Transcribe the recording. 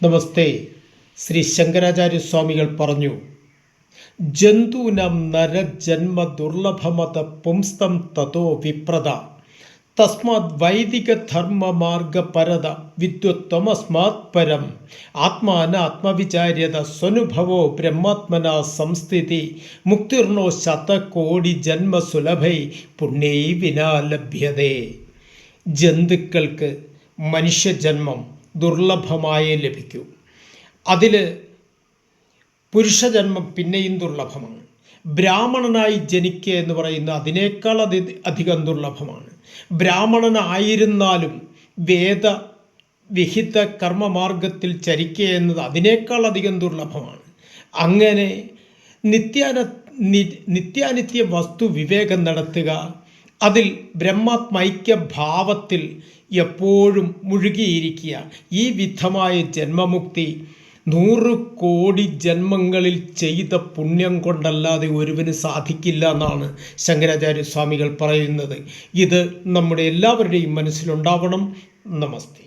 നമസ്തേ. ശ്രീ ശങ്കരാചാര്യ സ്വാമികൾ പറഞ്ഞു ജന്തൂനം നരജന്മ ദുർലഭമത പുംസ്തം തതോ വിപ്രത തസ്മാത് വൈദിക ധർമ്മ മാർഗപരത വിദ്വത്വമസ്മാത് പരം ആത്മാന ആത്മവിചാര്യത സ്വനുഭവോ ബ്രഹ്മാത്മന സംസ്ഥിതി മുക്തിർണോ ശതകോടി ജന്മസുലഭൈ പുണ്യൈ വിനാ ലഭ്യതേ. ജന്തുക്കൾക്ക് മനുഷ്യജന്മം ദുർലഭമായേ ലഭിക്കൂ. അതിൽ പുരുഷജന്മം പിന്നെയും ദുർലഭമാണ്. ബ്രാഹ്മണനായി ജനിക്കുക എന്ന് പറയുന്നത് അതിനേക്കാൾ അതി അധികം ദുർലഭമാണ്. ബ്രാഹ്മണനായിരുന്നാലും വേദ വിഹിത കർമ്മമാർഗത്തിൽ ചരിക്കുക എന്നത് അതിനേക്കാൾ അധികം ദുർലഭമാണ്. അങ്ങനെ നിത്യാന നിത്യാനിത്യ വസ്തു വിവേകം നടത്തുക അതിൽ ബ്രഹ്മാത്മൈക്യ ഭാവത്തിൽ എപ്പോഴും മുഴുകിയിരിക്കുക ഈ വിധമായ ജന്മമുക്തി നൂറ് കോടി ജന്മങ്ങളിൽ ചെയ്ത പുണ്യം കൊണ്ടല്ലാതെ ഒരുവന് സാധിക്കില്ല എന്നാണ് ശങ്കരാചാര്യ സ്വാമികൾ പറയുന്നത്. ഇത് നമ്മുടെ എല്ലാവരുടെയും മനസ്സിലുണ്ടാവണം. നമസ്തേ.